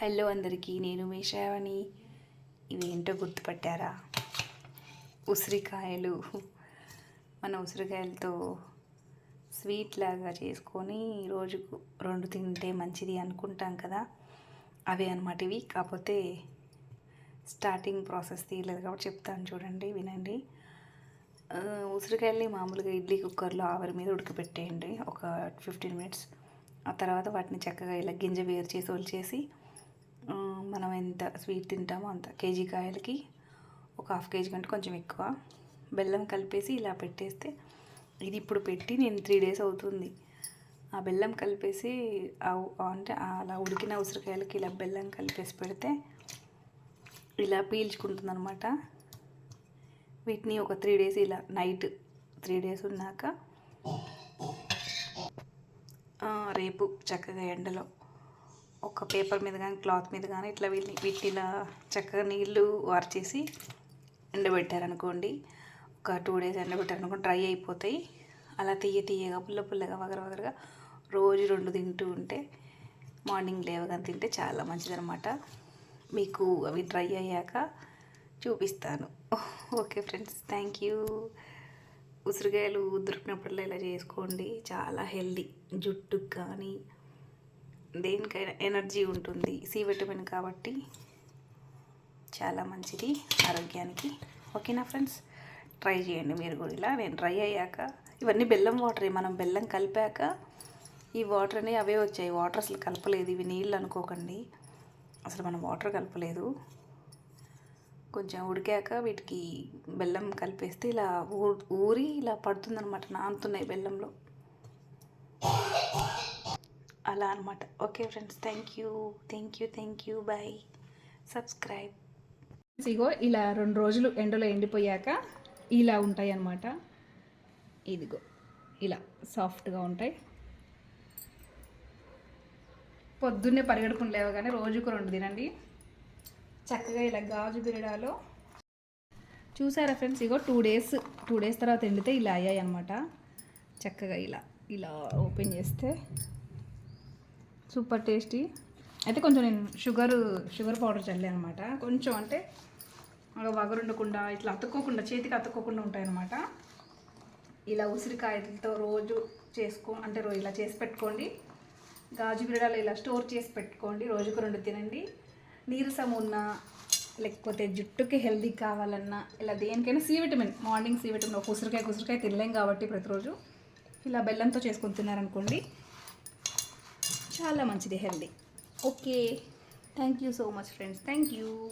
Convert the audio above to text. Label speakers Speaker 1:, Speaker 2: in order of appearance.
Speaker 1: Hello అందరికీ నేను మేషావని ఇవేంటో గుర్తుపట్టారా? ఉసిరికాయలు. మన ఉసిరికాయలతో స్వీట్ లాగా చేసుకొని రోజుకు రెండు తింటే మంచిది అనుకుంటాం కదా. అవే అనమాట ఇవి. కాకపోతే స్టార్టింగ్ ప్రాసెస్ తీయలేదు కాబట్టి చెప్తాను చూడండి వినండి. ఉసిరికాయల్ని మామూలుగా ఇడ్లీ కుక్కర్లో ఆవిరి మీద ఉడకబెట్టేయండి ఒక ఫిఫ్టీన్ మినిట్స్. ఆ తర్వాత వాటిని చక్కగా ఇలా గింజ వేరు చేసి ఒలిచేసి మనం ఎంత స్వీట్ తింటామో అంత. కేజీ కాయలకి ఒక హాఫ్ కేజీ కంటే కొంచెం ఎక్కువ. బెల్లం కలిపేసి ఇలా పెట్టేస్తే ఇది ఇప్పుడు పెట్టి నేను త్రీ డేస్ అవుతుంది. ఆ బెల్లం కలిపేసి ఆ అంటే అలా ఉడికిన ఉసిరికాయలకి ఇలా బెల్లం కలిపేసి పెడితే ఇలా పీల్చుకుంటుంది అనమాట వీటిని ఒక త్రీ డేస్ ఇలా నైట్ త్రీ డేస్ ఉన్నాక రేపు చక్కగా ఎండలో ఒక పేపర్ మీద కానీ క్లాత్ మీద కానీ ఇట్లా వీటిని వీటిని ఇలా చక్కగా నీళ్ళు వార్చేసి ఎండబెట్టారనుకోండి. ఒక టూ డేస్ ఎండబెట్టారనుకోండి డ్రై అయిపోతాయి. అలా తీయ తీయగా పుల్ల పుల్లగా వగర వగరగా రోజు రెండు తింటూ ఉంటే మార్నింగ్ లేవగానే తింటే చాలా మంచిదనమాట మీకు అవి డ్రై అయ్యాక చూపిస్తాను. Okay friends thank you. ఉసిరికాయలు దొరికినప్పుడల్లా ఇలా చేసుకోండి. చాలా హెల్దీ. జుట్టుకు కానీ దేనికైనా ఎనర్జీ ఉంటుంది సి విటమిన్ కాబట్టి చాలా మంచిది ఆరోగ్యానికి. ఓకేనా ఫ్రెండ్స్? ట్రై చేయండి మీరు కూడా ఇలా. నేను డ్రై అయ్యాక ఇవన్నీ బెల్లం వాటరే మనం బెల్లం కలిపాక ఈ వాటర్ అనేవి అవే వచ్చాయి. వాటర్ అసలు కలపలేదు. ఇవి నీళ్ళు అనుకోకండి. అసలు మనం వాటర్ కలపలేదు. కొంచెం ఉడికాక వీటికి బెల్లం కలిపేస్తే ఇలా ఊ- ఊరి ఇలా పడుతుందన్నమాట. నానుతున్నాయి బెల్లంలో. అలా అనమాట okay friends thank you thank you thank you bye. Subscribe.
Speaker 2: ఇగో ఇలా రెండు రోజులు ఎండలో ఎండిపోయాక ఇలా ఉంటాయి అన్నమాట ఇదిగో ఇలా సాఫ్ట్గా ఉంటాయి. పొద్దున్నే పరిగెడుకుని లేవగానే రోజుకు రెండు తినండి. చక్కగా ఇలా గాజు బిరడాలో. చూసారా ఫ్రెండ్స్ ఇగో టూ డేస్ టూ డేస్ తర్వాత ఎండితే ఇలా అయ్యాయి అనమాట చక్కగా ఇలా ఇలా ఓపెన్ చేస్తే సూపర్ టేస్టీ. అయితే కొంచెం నేను షుగర్ షుగర్ పౌడర్ చల్లాను అనమాట కొంచెం అంటే అలా వగరుండకుండా ఇట్లా అతుక్కోకుండా చేతికి అతుక్కోకుండా ఉంటాయన్నమాట. ఇలా ఉసిరికాయలతో రోజు చేసుకో అంటే రోజు ఇలా చేసి పెట్టుకోండి. గాజు బిరడాలు ఇలా స్టోర్ చేసి పెట్టుకోండి. రోజుకు రెండు తినండి. నీరసం ఉన్నా లేకపోతే జుట్టుకి హెల్దీ కావాలన్నా ఇలా దేనికైనా C vitamin morning C vitamin ఒక ఉసిరికాయ ఉసిరికాయ తినలేం కాబట్టి ప్రతిరోజు ఇలా బెల్లంతో చేసుకొని తిన్నారనుకోండి చాలా మంచిది healthy. Okay. Thank you so much friends. Thank you